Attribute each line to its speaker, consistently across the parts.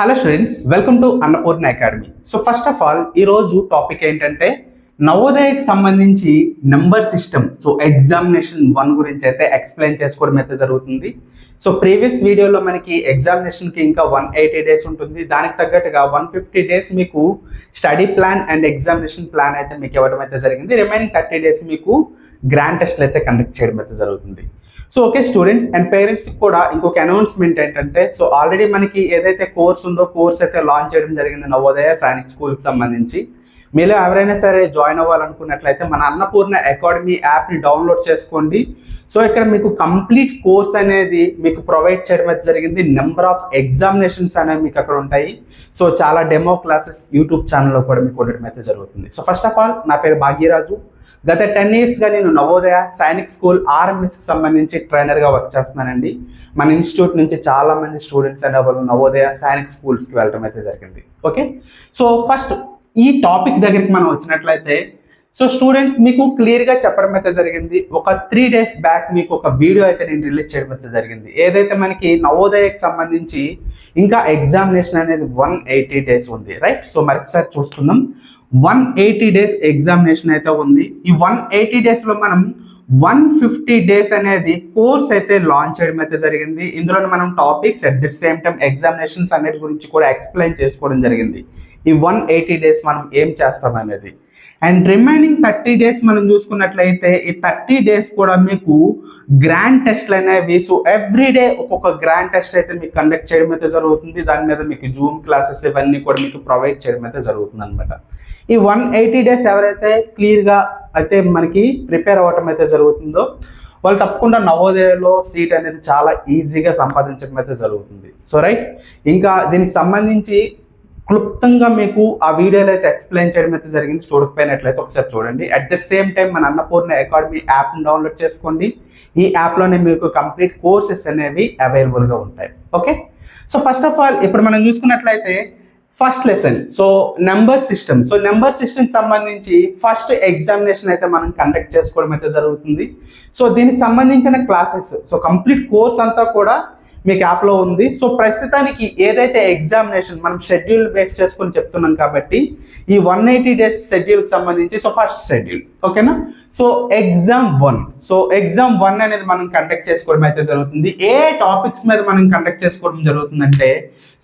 Speaker 1: Hello students welcome to Annapurna academy so first of all ఈరోజు topic ఏంటంటే నవోదయకి సంబంధించి number system so examination one గురించి అయితే ఎక్స్ప్లెయిన్ చేసుకోవడం అయితే జరుగుతుంది. సో ప్రీవియస్ వీడియోలో మనకి ఎగ్జామినేషన్కి ఇంకా వన్ ఎయిటీ డేస్ ఉంటుంది. దానికి తగ్గట్టుగా వన్ ఫిఫ్టీ డేస్ మీకు study plan and examination plan అయితే మీకు ఇవ్వడం అయితే జరిగింది. రిమైనింగ్ థర్టీ డేస్ మీకు గ్రాండ్ టెస్ట్లు అయితే కండక్ట్ చేయడం అయితే జరుగుతుంది. సో ఓకే స్టూడెంట్స్ అండ్ పేరెంట్స్కి కూడా ఇంకొక అనౌన్స్మెంట్ ఏంటంటే సో ఆల్రెడీ మనకి ఏదైతే కోర్స్ ఉందో కోర్స్ అయితే లాంచ్ చేయడం జరిగింది నవోదయ సైనిక్ స్కూల్కి సంబంధించి. మీలో ఎవరైనా సరే జాయిన్ అవ్వాలనుకున్నట్లయితే మన అన్నపూర్ణ అకాడమీ యాప్ని డౌన్లోడ్ చేసుకోండి. సో ఇక్కడ మీకు కంప్లీట్ కోర్స్ అనేది మీకు ప్రొవైడ్ చేయడం అయితే జరిగింది. నెంబర్ ఆఫ్ ఎగ్జామినేషన్స్ అనేవి మీకు అక్కడ ఉంటాయి. సో చాలా డెమో క్లాసెస్ యూట్యూబ్ ఛానల్లో కూడా మీకు ఉండడం అయితే జరుగుతుంది. సో ఫస్ట్ ఆఫ్ ఆల్ నా పేరు భాగ్యరాజు. గత టెన్ ఇయర్స్గా నేను నవోదయ సైనిక్ స్కూల్ ఆర్ఎంఎస్కి సంబంధించి ట్రైనర్గా వర్క్ చేస్తున్నానండి. మన ఇన్స్టిట్యూట్ నుంచి చాలామంది స్టూడెంట్స్ అనే వాళ్ళు నవోదయ సైనిక్ స్కూల్స్కి వెళ్ళడం అయితే జరిగింది. ఓకే? సో ఫస్ట్ ఈ టాపిక్ దగ్గరికి మనం వచ్చినట్లయితే సో స్టూడెంట్స్ మీకు క్లియర్గా చెప్పడం అయితే జరిగింది. ఒక త్రీ డేస్ బ్యాక్ మీకు ఒక వీడియో అయితే నేను రిలీజ్ చేయడం అయితే జరిగింది. ఏదైతే మనకి నవోదయకి సంబంధించి ఇంకా ఎగ్జామినేషన్ అనేది వన్ ఎయిటీ డేస్ ఉంది. రైట్? సో మరొకసారి చూసుకుందాం. వన్ ఎయిటీ డేస్ ఎగ్జామినేషన్ అయితే ఉంది. ఈ వన్ ఎయిటీ డేస్లో మనం వన్ ఫిఫ్టీ డేస్ అనేది కోర్స్ అయితే లాంచ్ చేయడం అయితే జరిగింది. ఇందులో మనం topics at the same time examinations అన్నిటి గురించి కూడా ఎక్స్ప్లెయిన్ చేసుకోవడం జరిగింది. ఈ వన్ ఎయిటీ డేస్ మనం ఏం చేస్తాం అనేది. అండ్ రిమైనింగ్ థర్టీ డేస్ మనం చూసుకున్నట్లయితే ఈ థర్టీ డేస్ కూడా మీకు గ్రాండ్ టెస్ట్లు అనేవి సో ఎవ్రీ డే ఒక్కొక్క గ్రాండ్ టెస్ట్ అయితే మీకు కండక్ట్ చేయడం అయితే జరుగుతుంది. దాని మీద మీకు జూమ్ క్లాసెస్ ఇవన్నీ కూడా మీకు ప్రొవైడ్ చేయడం అయితే జరుగుతుంది అనమాట ఈ వన్ ఎయిటీ డేస్ ఎవరైతే క్లియర్గా అయితే మనకి ప్రిపేర్ అవ్వటం అయితే జరుగుతుందో వాళ్ళు తప్పకుండా నవోదయలో సీట్ అనేది చాలా ఈజీగా సంపాదించడం అయితే జరుగుతుంది. So right? ఇంకా దీనికి సంబంధించి క్లుప్తంగా మీకు ఆ వీడియోలో అయితే ఎక్స్ప్లెయిన్ చేయడం అయితే జరిగింది. చూడకపోయినట్లయితే ఒకసారి చూడండి. అట్ ద సేమ్ టైం మన అన్నపూర్ణ అకాడమీ యాప్ని డౌన్లోడ్ చేసుకోండి. ఈ యాప్లోనే మీకు కంప్లీట్ కోర్సెస్ అనేవి అవైలబుల్గా ఉంటాయి. Okay? So first of all ఇప్పుడు మనం చూసుకున్నట్లయితే first lesson so number system so number system సంబంధించి ఫస్ట్ ఎగ్జామినేషన్ అయితే మనం కండక్ట్ చేసుకోవడం అయితే జరుగుతుంది. సో దీనికి సంబంధించిన క్లాసెస్ సో కంప్లీట్ కోర్స్ అంతా కూడా మీకు యాప్లో ఉంది. సో ప్రస్తుతానికి ఏదైతే ఎగ్జామినేషన్ మనం షెడ్యూల్ బేస్ చేసుకొని చెప్తున్నాం కాబట్టి ఈ వన్ ఎయిటీ డేస్ షెడ్యూల్కి సంబంధించి సో ఫస్ట్ షెడ్యూల్ ఓకేనా so exam one so exam one అనేది మనం కండక్ట్ చేసుకోవడం అయితే జరుగుతుంది. ఏ టాపిక్స్ మీద మనం కండక్ట్ చేసుకోవడం జరుగుతుందంటే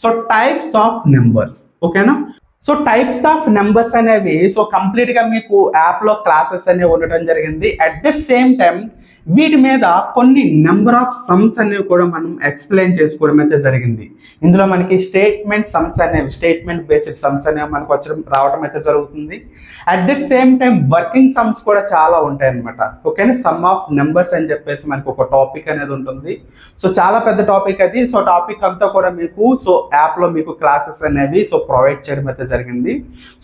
Speaker 1: సో టైప్స్ ఆఫ్ నెంబర్స్ ఓకేనా సో టైప్స్ ఆఫ్ నెంబర్స్ అనేవి సో కంప్లీట్గా మీకు యాప్లో క్లాసెస్ అనేవి ఉండటం జరిగింది. అట్ దట్ సేమ్ టైం వీటి మీద కొన్ని నెంబర్ ఆఫ్ సమ్స్ అనేవి కూడా మనం ఎక్స్ప్లెయిన్ చేసుకోవడం అయితే జరిగింది. ఇందులో మనకి స్టేట్మెంట్ సమ్స్ అనేవి స్టేట్మెంట్ బేస్డ్ సమ్స్ అనేవి మనకు వచ్చడం రావడం అయితే జరుగుతుంది. At that same time working sums కూడా చాలా ఉంటాయి అనమాట ఓకేనా సమ్ ఆఫ్ నెంబర్స్ అని చెప్పేసి మనకు ఒక టాపిక్ అనేది ఉంటుంది. సో చాలా పెద్ద టాపిక్ అది. సో టాపిక్ అంతా కూడా మీకు సో యాప్లో మీకు క్లాసెస్ అనేవి సో ప్రొవైడ్ చేయడం అయితే జరిగింది.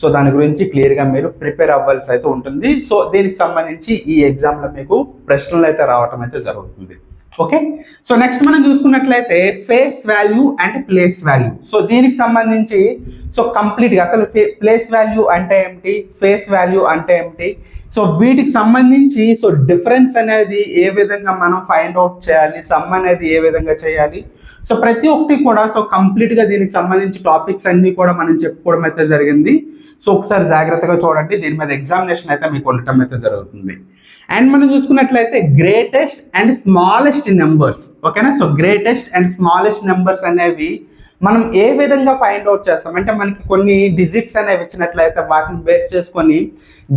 Speaker 1: సో దాని గురించి క్లియర్గా మీరు ప్రిపేర్ అవ్వాల్సి అయితే ఉంటుంది. సో దీనికి సంబంధించి ఈ ఎగ్జామ్లో మీకు ప్రశ్నలు అయితే రావటం అయితే జరుగుతుంది. ఓకే సో నెక్స్ట్ మనం చూసుకున్నట్లయితే face value and place value so దీనికి సంబంధించి సో కంప్లీట్గా అసలు ప్లేస్ వాల్యూ అంటే ఏమిటి? ఫేస్ వాల్యూ అంటే ఏమిటి? సో వీటికి సంబంధించి సో డిఫరెన్స్ అనేది ఏ విధంగా మనం ఫైండ్ అవుట్ చేయాలి? సమ్ అనేది ఏ విధంగా చేయాలి? సో ప్రతి ఒక్కటి కూడా సో కంప్లీట్గా దీనికి సంబంధించి టాపిక్స్ అన్నీ కూడా మనం చెప్పుకోవడం అయితే జరిగింది. సో ఒకసారి జాగ్రత్తగా చూడండి. దీని మీద ఎగ్జామినేషన్ అయితే మీకు ఉండటం అయితే జరుగుతుంది. అండ్ మనం చూసుకున్నట్లయితే గ్రేటెస్ట్ అండ్ స్మాలెస్ట్ నెంబర్స్. ఓకేనా? So greatest and smallest numbers అనేవి మనం ఏ విధంగా ఫైండ్ అవుట్ చేస్తాం? అంటే మనకి కొన్ని డిజిట్స్ అనేవి ఇచ్చినట్లయితే వాటిని బేస్ చేసుకొని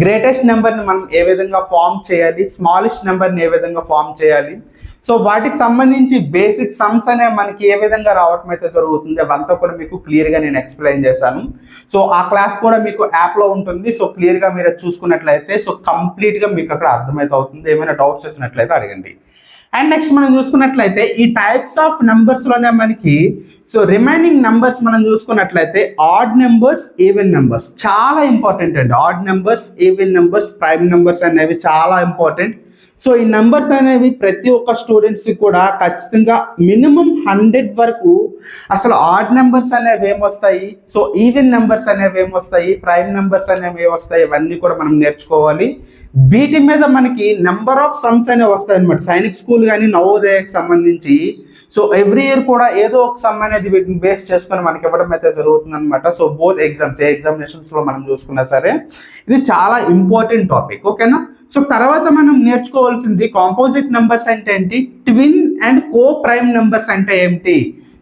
Speaker 1: గ్రేటెస్ట్ నెంబర్ని మనం ఏ విధంగా ఫామ్ చేయాలి? స్మాలెస్ట్ నెంబర్ని ఏ విధంగా ఫామ్ చేయాలి? సో వాటికి సంబంధించి బేసిక్ సమ్స్ అనేవి మనకి ఏ విధంగా రావటం అయితే జరుగుతుంది అవంతా కూడా మీకు క్లియర్గా నేను ఎక్స్ప్లెయిన్ చేశాను. సో ఆ క్లాస్ కూడా మీకు యాప్లో ఉంటుంది. సో క్లియర్గా మీరు చూసుకున్నట్లయితే సో కంప్లీట్గా మీకు అక్కడ అర్థమైతే అవుతుంది. ఏమైనా డౌట్స్ వచ్చినట్లయితే అడగండి. అండ్ నెక్స్ట్ మనం చూసుకున్నట్లయితే ఈ టైప్స్ ఆఫ్ నెంబర్స్లోనే మనకి సో రిమైనింగ్ నెంబర్స్ మనం చూసుకున్నట్లయితే ఆడ్ నెంబర్స్ ఈవెన్ నెంబర్స్ చాలా ఇంపార్టెంట్ అండి. Odd numbers even numbers prime numbers అనేవి చాలా ఇంపార్టెంట్ సో ఈ నెంబర్స్ అనేవి ప్రతి ఒక్క స్టూడెంట్స్కి కూడా ఖచ్చితంగా మినిమం హండ్రెడ్ వరకు అసలు ఆడ్ నెంబర్స్ అనేవి ఏమొస్తాయి సో ఈవెన్ నెంబర్స్ అనేవి ఏమొస్తాయి ప్రైమ్ నెంబర్స్ అనేవి ఏమొస్తాయి ఇవన్నీ కూడా మనం నేర్చుకోవాలి. వీటి మీద మనకి నెంబర్ ఆఫ్ సమ్స్ అనేవి వస్తాయి అనమాట సైనిక్ స్కూల్ కానీ నవోదయకు సంబంధించి సో ఎవ్రీ ఇయర్ కూడా ఏదో ఒక సమ్ అనేది వీటిని బేస్ చేసుకొని మనకి ఇవ్వడం అయితే జరుగుతుంది అనమాట సో బోత్ ఎగ్జామ్స్ ఏ ఎగ్జామినేషన్స్లో మనం చూసుకున్నా సరే ఇది చాలా ఇంపార్టెంట్ టాపిక్ ఓకేనా సో తర్వాత మనం నేర్చుకోవాల్సింది కాంపోజిట్ నెంబర్స్ అంటే ఏంటి? Twin and coprime numbers అంటే ఏంటి?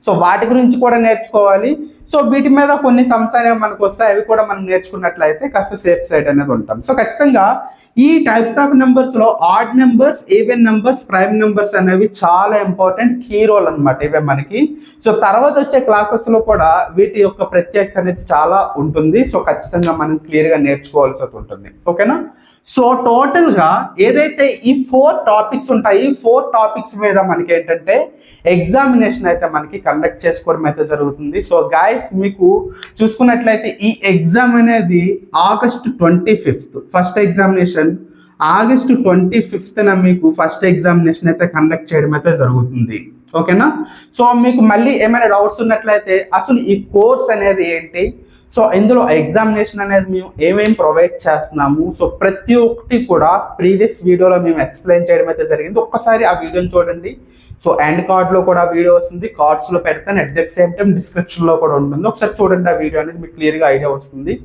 Speaker 1: సో వాటి గురించి కూడా నేర్చుకోవాలి. సో వీటి మీద కొన్ని సమ్స్ అనేవి మనకు వస్తాయి. అవి కూడా మనం నేర్చుకున్నట్లయితే కాస్త సేఫ్ సైడ్ అనేది ఉంటాం. సో ఖచ్చితంగా ఈ types of నెంబర్స్లో odd numbers even numbers prime numbers అనేవి చాలా ఇంపార్టెంట్ కీ రోల్ అనమాట ఇవే మనకి. సో తర్వాత వచ్చే క్లాసెస్లో కూడా వీటి యొక్క ప్రత్యేకత అనేది చాలా ఉంటుంది. సో ఖచ్చితంగా మనం క్లియర్గా నేర్చుకోవాల్సి ఉంటుంది. ఓకేనా సో టోటల్గా ఏదైతే ఈ ఫోర్ టాపిక్స్ ఉంటాయి ఫోర్ టాపిక్స్ మీద మనకి ఏంటంటే ఎగ్జామినేషన్ అయితే మనకి కండక్ట్ చేసుకోవడం అయితే జరుగుతుంది. సో గాయస్ మీకు చూసుకున్నట్లయితే ఈ ఎగ్జామ్ అనేది August twenty fifth. First examination August twenty ఫిఫ్త్న మీకు ఫస్ట్ ఎగ్జామినేషన్ అయితే కండక్ట్ చేయడం అయితే జరుగుతుంది. ఓకేనా సో మీకు మళ్ళీ ఏమైనా డౌట్స్ ఉన్నట్లయితే అసలు ఈ కోర్స్ అనేది ఏంటి? సో ఇందులో ఎగ్జామినేషన్ అనేది మేము ఏమేమి ప్రొవైడ్ చేస్తున్నాము? సో ప్రతి ఒక్కటి కూడా ప్రీవియస్ వీడియోలో మేము ఎక్స్ప్లెయిన్ చేయడం అయితే జరిగింది. ఒక్కసారి ఆ వీడియోని చూడండి. సో ఎండ్ కార్డ్లో కూడా వీడియో వస్తుంది. కార్డ్స్లో పెడతాను అట్ ద సేమ్ టైం డిస్క్రిప్షన్లో కూడా ఉంటుంది. ఒకసారి చూడండి ఆ వీడియో అనేది మీకు క్లియర్గా ఐడియా వస్తుంది.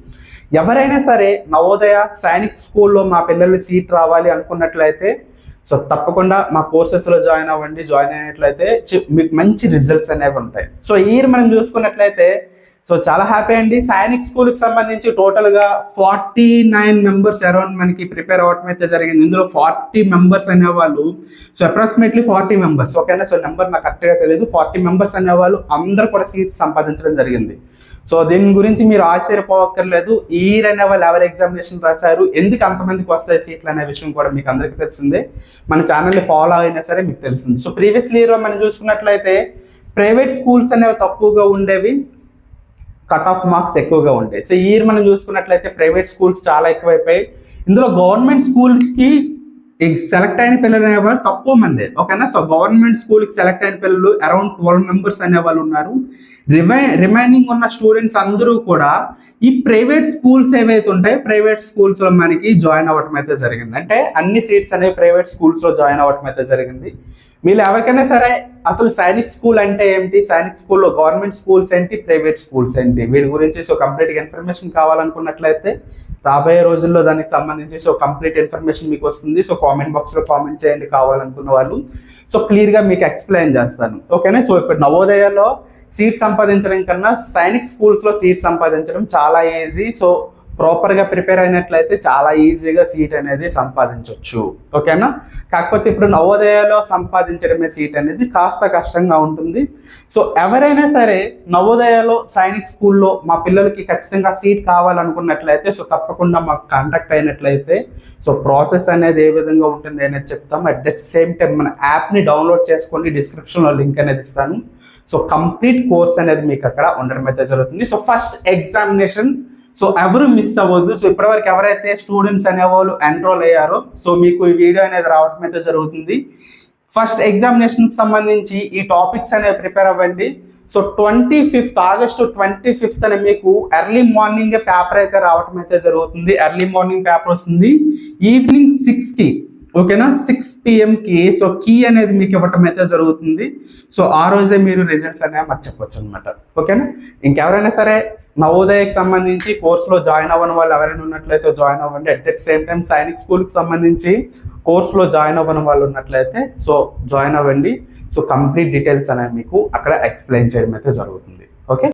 Speaker 1: ఎవరైనా సరే నవోదయ సైనిక్ స్కూల్లో మా పిల్లలు సీట్ రావాలి అనుకున్నట్లయితే సో తప్పకుండా మా కోర్సెస్లో జాయిన్ అవ్వండి. జాయిన్ అయినట్లయితే చి- మీకు మంచి రిజల్ట్స్ అనేవి ఉంటాయి. సో ఈ ఇయర్ మనం చూసుకున్నట్లయితే సో చాలా హ్యాపీ అండి. సైనిక్ స్కూల్కి సంబంధించి టోటల్గా ఫార్టీ నైన్ మెంబర్స్ అరౌండ్ మనకి ప్రిపేర్ అవ్వటం అయితే జరిగింది. ఇందులో ఫార్టీ మెంబర్స్ అనేవాళ్ళు సో అప్రాక్సిమేట్లీ ఫార్టీ మెంబర్స్ ఓకేనా సో నెంబర్ నాకు కరెక్ట్గా తెలియదు. ఫార్టీ మెంబర్స్ అనేవాళ్ళు అందరూ కూడా సీట్ సంపాదించడం జరిగింది. సో దీని గురించి మీరు ఆశ్చర్యపోవక్కర్లేదు. ఈ ఇయర్ అనే వాళ్ళు ఎవరు ఎగ్జామినేషన్ రాశారు. ఎందుకు అంతమందికి వస్తాయి సీట్లు అనే విషయం కూడా మీకు అందరికీ తెలిసిందే. మన ఛానల్ని ఫాలో అయినా సరే మీకు తెలిసింది. సో ప్రీవియస్ ఇయర్ మనం చూసుకున్నట్లయితే ప్రైవేట్ స్కూల్స్ అనేవి తక్కువగా ఉండేవి. కట్ ఆఫ్ మార్క్స్ ఎక్కువగా ఉంటాయి. సో ఈ ఇయర్ మనం చూసుకున్నట్లయితే ప్రైవేట్ స్కూల్స్ చాలా ఎక్కువైపోయాయి. ఇందులో గవర్నమెంట్ స్కూల్కి సెలెక్ట్ అయిన పిల్లలు అనేవాళ్ళు తక్కువ మంది. ఓకేనా? సో గవర్నమెంట్ స్కూల్కి సెలెక్ట్ అయిన పిల్లలు అరౌండ్ ట్వెల్వ్ మెంబర్స్ అనేవాళ్ళు ఉన్నారు. రిమై రిమైనింగ్ ఉన్న స్టూడెంట్స్ అందరూ కూడా ఈ ప్రైవేట్ స్కూల్స్ ఏవైతే ఉంటాయో ప్రైవేట్ స్కూల్స్లో మనకి జాయిన్ అవ్వటం అయితే జరిగింది. అంటే అన్ని సీట్స్ అనేవి ప్రైవేట్ స్కూల్స్లో జాయిన్ అవ్వటం అయితే జరిగింది. మీరు ఎవరికైనా సరే అసలు సైనిక్ స్కూల్ అంటే ఏంటి? సైనిక్ స్కూల్లో గవర్నమెంట్ స్కూల్స్ ఏంటి? ప్రైవేట్ స్కూల్స్ ఏంటి? వీటి గురించి సో కంప్లీట్గా ఇన్ఫర్మేషన్ కావాలనుకున్నట్లయితే రాబోయే రోజుల్లో దానికి సంబంధించి సో కంప్లీట్ ఇన్ఫర్మేషన్ మీకు వస్తుంది. సో కామెంట్ బాక్స్లో కామెంట్ చేయండి కావాలనుకున్న వాళ్ళు. సో క్లియర్గా మీకు ఎక్స్ప్లెయిన్ చేస్తాను. ఓకేనా? సో ఇప్పుడు నవోదయలో సీట్ సంపాదించడం కన్నా సైనిక్ స్కూల్స్లో సీట్ సంపాదించడం చాలా ఈజీ. సో ప్రాపర్గా ప్రిపేర్ అయినట్లయితే చాలా ఈజీగా సీట్ అనేది సంపాదించవచ్చు ఓకేనా కాకపోతే ఇప్పుడు నవోదయలో సంపాదించడమే సీట్ అనేది కాస్త కష్టంగా ఉంటుంది. సో ఎవరైనా సరే నవోదయలో సైనిక్ స్కూల్లో మా పిల్లలకి ఖచ్చితంగా సీట్ కావాలనుకున్నట్లయితే సో తప్పకుండా మాకు కాంటాక్ట్ అయినట్లయితే సో ప్రాసెస్ అనేది ఏ విధంగా ఉంటుంది అనేది చెప్తాం. అట్ ద సేమ్ టైం మన యాప్ని డౌన్లోడ్ చేసుకోండి డిస్క్రిప్షన్లో లింక్ అనేది ఇస్తాను. సో కంప్లీట్ కోర్స్ అనేది మీకు అక్కడ ఉండడం అయితే జరుగుతుంది. సో ఫస్ట్ ఎగ్జామినేషన్ సో ఎవరు మిస్ అవ్వద్దు. సో ఇప్పటివరకు ఎవరైతే స్టూడెంట్స్ అనేవాళ్ళు ఎన్రోల్ అయ్యారో సో మీకు ఈ వీడియో అనేది రావడం అయితే జరుగుతుంది. ఫస్ట్ ఎగ్జామినేషన్కి సంబంధించి ఈ టాపిక్స్ అనేవి ప్రిపేర్ అవ్వండి. So twenty fifth August twenty fifth అని మీకు ఎర్లీ మార్నింగ్ పేపర్ అయితే రావటం అయితే జరుగుతుంది. ఎర్లీ మార్నింగ్ పేపర్ వస్తుంది. ఈవినింగ్ సిక్స్కి ఓకేనా? సిక్స్ పిఎంకి సో కీ అనేది మీకు ఇవ్వటం అయితే జరుగుతుంది. సో ఆ రోజే మీరు రిజల్ట్స్ అనేవి మర్చిపోవచ్చు అనమాట ఓకేనా? ఇంకెవరైనా సరే నవోదయకి సంబంధించి కోర్సులో జాయిన్ అవ్వని వాళ్ళు ఎవరైనా ఉన్నట్లయితే జాయిన్ అవ్వండి. At the same time Sainik స్కూల్కి సంబంధించి కోర్సులో జాయిన్ అవ్వని వాళ్ళు ఉన్నట్లయితే సో జాయిన్ అవ్వండి. సో కంప్లీట్ డీటెయిల్స్ అనేవి మీకు అక్కడ ఎక్స్ప్లెయిన్ చేయడం అయితే జరుగుతుంది. ఓకే